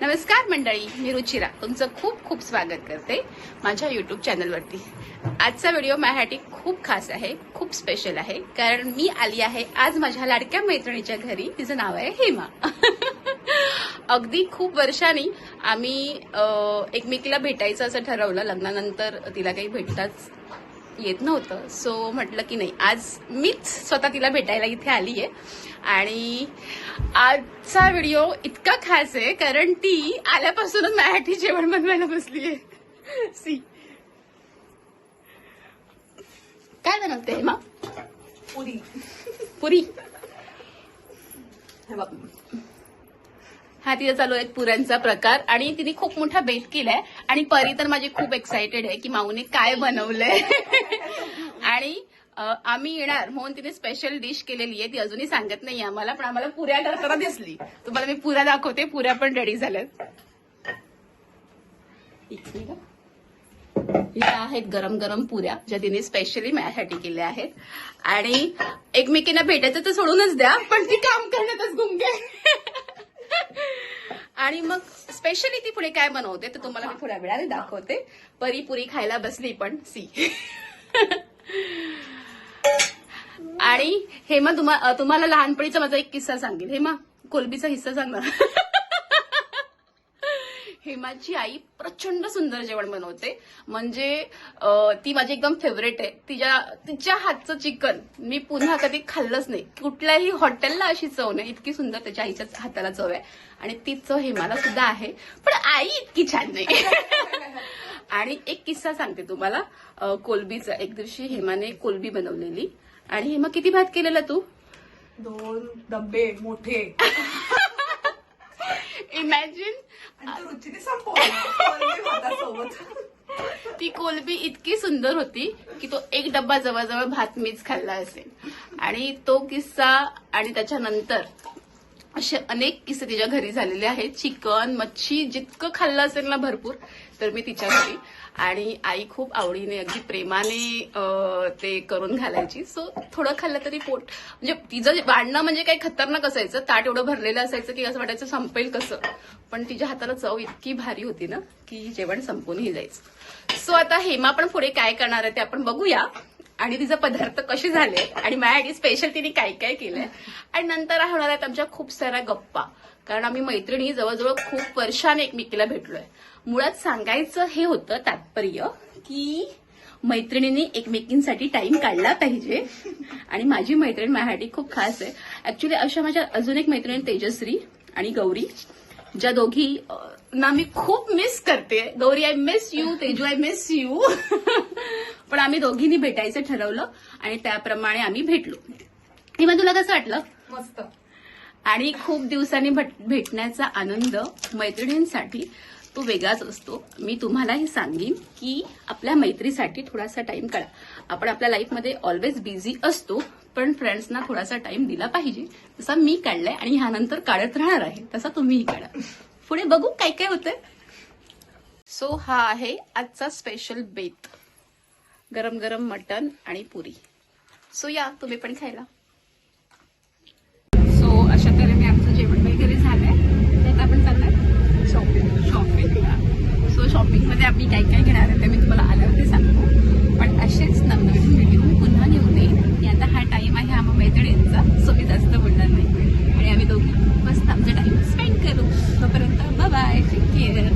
नमस्कार मंडळी मी रुचिरा. तुमचं खूप खूप स्वागत करते माझ्या युट्यूब चॅनलवरती आजचा व्हिडिओ माझ्यासाठी खूप खास आहे खूप स्पेशल आहे कारण मी आली आहे आज माझ्या लाडक्या मैत्रिणीच्या घरी. तिचं नाव आहे हेमा. अगदी खूप वर्षांनी आम्ही एकमेकीला भेटायचं असं ठरवलं. लग्नानंतर तिला काही भेटताच येत नव्हतं. सो म्हटलं की नाही आज मीच स्वतः तिला भेटायला इथे आली आहे आणि आजचा व्हिडिओ इतका खास आहे कारण ती आल्यापासूनच माझ्यासाठी जेवण बनवायला बसली आहे सी काय बनवते हेमा? पुरी. पुरी. हे बघ. हा तिथे चालू आहे पुऱ्यांचा प्रकार. आणि तिने खूप मोठा बेत केलाय. आणि परी तर माझी खूप एक्सायटेड आहे की माऊने काय बनवलंय. आणि आम्ही येणार म्हणून तिने स्पेशल डिश केलेली आहे. ती अजूनही सांगत नाही आम्हाला पण आम्हाला पुऱ्या करताना दिसली. तुम्हाला मी पुऱ्या दाखवते. पुऱ्या पण रेडी झाल्यात. या आहेत गरम गरम पुऱ्या ज्या तिने स्पेशली माझ्यासाठी केल्या आहेत. आणि एकमेकींना भेटायचं तर सोडूनच द्या पण ती काम करण्यातच गुंगे आणि मग स्पेशली ती पुढे काय बनवते तर तुम्हाला मी थोड्या वेळाने दाखवते. परी पुरी खायला बसली पण सी. आणि हेमा तुम्हा तुम्हाला लहानपणीचा माझा एक किस्सा सांगेल. हेमा कोलबीचा हिस्सा सांगणार हेमाची आई प्रचंड सुंदर जेवण बनवते. म्हणजे ती माझी एकदम फेवरेट आहे. तिच्या तिच्या हातचं चिकन मी पुन्हा कधी खाल्लंच नाही. कुठल्याही हॉटेलला अशी चव नाही. इतकी सुंदर त्याच्या आईच्या हाताला चव आहे. आणि ती चव हेमाला सुद्धा आहे. पण आई इतकी छान नाही. आणि एक किस्सा सांगते तुम्हाला. कोलबीचा. एक दिवशी हेमाने कोलबी बनवलेली. आणि हेमा किती भात केलेला तू? दोन डब्बे मोठे. इमॅजिन ती कोलबी इतकी सुंदर होती की तो एक डब्बा जवळजवळ भात मीच खाल्ला असेल. आणि तो किस्सा आणि त्याच्यानंतर असे अनेक किस्से तिच्या घरी झालेले आहेत. चिकन मच्छी जितकं खाल्लं असेल ना भरपूर तर मी तिच्या घरी. आणि आई खूप आवडीने अगदी प्रेमाने ते करून घालायची. सो थोडं खाल्लं तरी पोट म्हणजे तिचं जे वाढणं म्हणजे काही खतरनाक असायचं. ताट एवढं भरलेलं असायचं की असं वाटायचं संपेल कसं. पण तिच्या हाताला चव इतकी भारी होती ना की जेवण संपूनही जायचं. सो आता हेमा पण पुढे काय करणार आहे ते आपण बघूया. आणि तिचे पदार्थ कसे झाले आणि माझ्यासाठी स्पेशल तिने काय काय केलंय. आणि नंतर होणार आहेत आमच्या खूप साऱ्या गप्पा. कारण आम्ही मैत्रिणी जवळजवळ खूप वर्षाने एकमेकीला भेटलोय. मुळात सांगायचं हे होतं तात्पर्य की मैत्रिणींनी एकमेकींसाठी टाइम काढला पाहिजे. आणि माझी मैत्रीण माझ्यासाठी खूप खास आहे. ऍक्च्युली अशा माझ्या अजून एक मैत्रीण तेजश्री आणि गौरी. ज्या दोघी ना मी खूप मिस करते. Gauri I miss you Teju I miss you पण आम्ही दोघींनी भेटायचं ठरवलं आणि त्याप्रमाणे आम्ही भेटलो. तेव्हा तुला कसं वाटलं? मस्त. आणि खूप दिवसांनी भट- भेटण्याचा आनंद मैत्रिणींसाठी तो वेगळाच असतो. मी तुम्हालाही सांगेन की आपल्या मैत्रीसाठी थोडासा टाइम काढा. आपण आपल्या लाईफमध्ये ऑलवेज बिझी असतो पण फ्रेंड्सना थोडासा टाइम दिला पाहिजे. तसा मी काढलाय आणि ह्यानंतर काढत राहणार आहे. तसा तुम्हीही काढा. पुढे बघू काय काय होतंय. सो हा आहे आजचा स्पेशल बेत गरम गरम मटन आणि पुरी. सो या तुम्ही पण खायला. सो अशा तऱ्हेने आमचं जेवण वगैरे झालंय. त्यात आपण चालणार शॉपिंग शॉपिंग सो शॉपिंगमध्ये आम्ही काय काय घेणार आहे ते मी तुम्हाला आल्यावरती सांगतो. पण असेच नवनवीन व्हिडिओ पुन्हा घेऊन येईल. आता हा टाइम आहे आम्हा मैत्रिणींचा. सो मी जास्त बोलणार नाही. आणि आम्ही दोघी मस्त आमचा टाइम स्पेंड करू. तोपर्यंत बाय टेक केअर